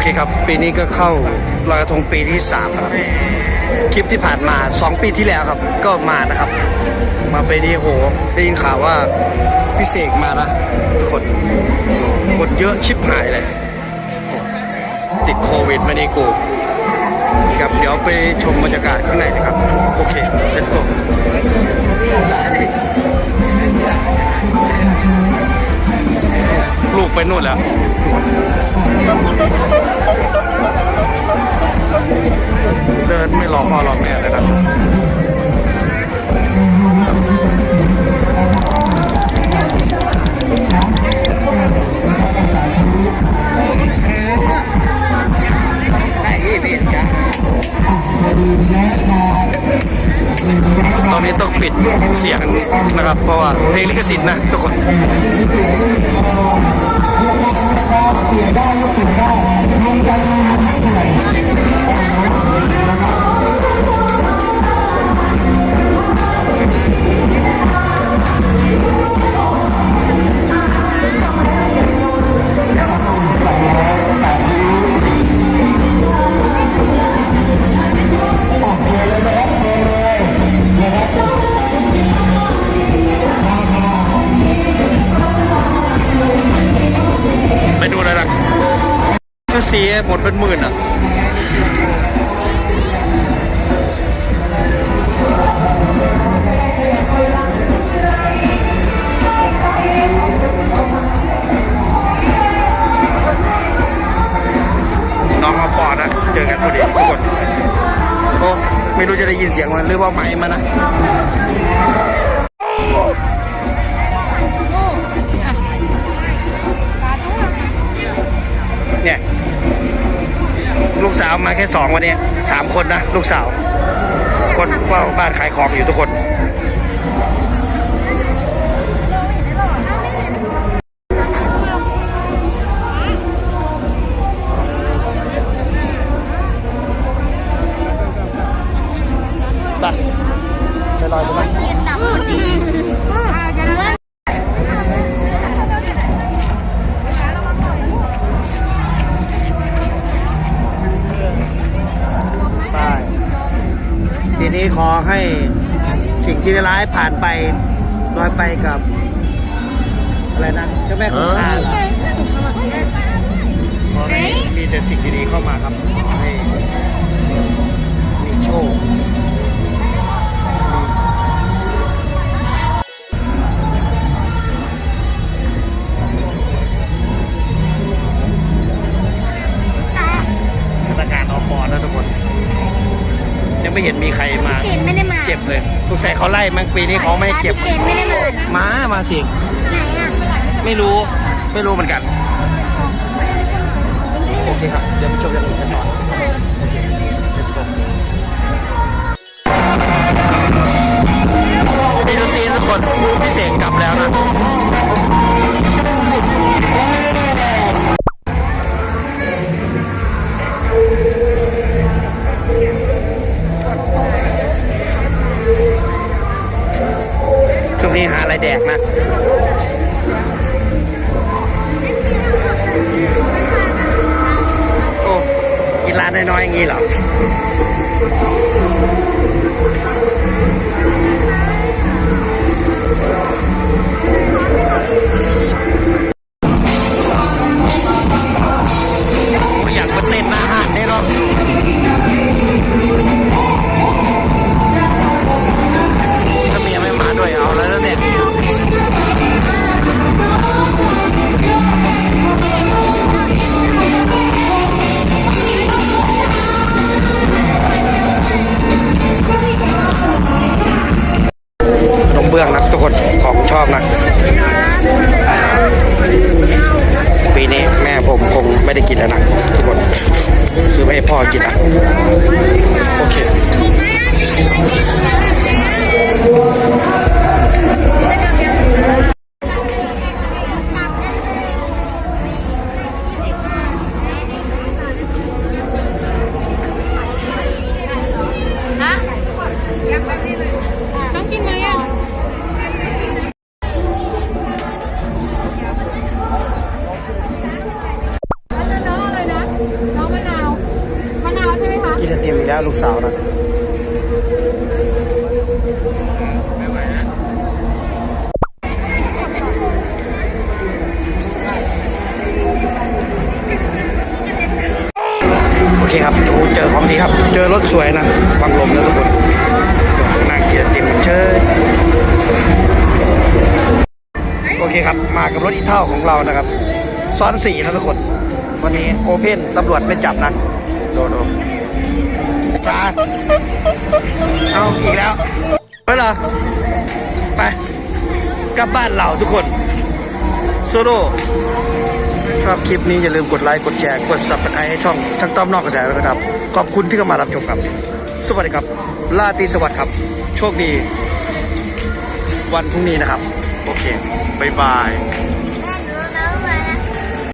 เคครับ ปีนี้ก็เข้าลอยกระทงปีที่สามครับ คลิปที่ผ่านมาสองปีที่แล้วครับ ก็มานะครับ มาปีนี้โหได้ยินข่าวว่าพี่เสกมานะคนคนเยอะชิบหายเลย ติดโควิดมานี่กูครับเดี๋ยวไปชมบรรยากาศข้างในนะครับ โอเค let's go ลูกไปนู่นแล้ว รอพ่อรอแม่เลยนะตอนนี้ต้องปิดเสียงนะครับ เพราะว่าเพลงลิขสิทธิ์นะทุกคนเปลี่ยนได้ก็เปลี่ยนได้ลงใจมาเปลี่ยน เสียหมดเป็นหมื่นอะน้องมาปอดนะ เจอกันพอดีทุกคนโอ้ไม่รู้จะได้ยินเสียงมันหรือว่าไม้มันนะเนี่ย ลูกสาวมาแค่สองวันนี้สามคนนะ ลูกสาว คนเฝ้าบ้านขายของอยู่ทุกคน ที่ร้ายผ่านไปลอยไปกับอะไรนะเจ้าแม่คงคาเหรอขอให้มีแต่สิ่งดีๆเข้ามาครับขอให้ ไม่เห็นมีใครมาเจนไม่ได้มาเก็บเลยทุกใส่เขาไล่มั้งปีนี้เขาไม่ให้เก็บเจนไม่ได้มามามาสิไหนอะไม่รู้ไม่รู้เหมือนกันโอเคครับเดี๋ยวไปชมกันกันต่อโอเค let's go แดกนะโอ้กินร้านน้อยๆอย่างนี้เหรอ กินแล้วนะทุกคนซื้อไปให้พ่อกินนะโอเค จะเตรียมแล้วลูกสาวนะโอเคครับดูเจอของดีครับ เจอรถสวยนะบังลมนะทุกคนนั่งเกียร์ติมเชยโอเคครับ มากับรถอีเท่าของเรานะครับ ซ้อนสี่นะทุกคน วันนี้โอเพ่นตำรวจไม่จับนะดู ดูจ้าเอาอีกแล้วไปเหรอไปกลับบ้านเราทุกคนโซโล่ชอบคลิปนี้อย่าลืมกดไลค์กดแชร์กด subscribe ให้ช่องทั้งต้อมนอกกระแสด้วยนะครับ ขอบคุณที่เข้ามารับชมครับ สวัสดีครับลาตีสวัสดิ์ครับ โชคดี วันพรุ่งนี้นะครับ โอเค บ๊ายบาย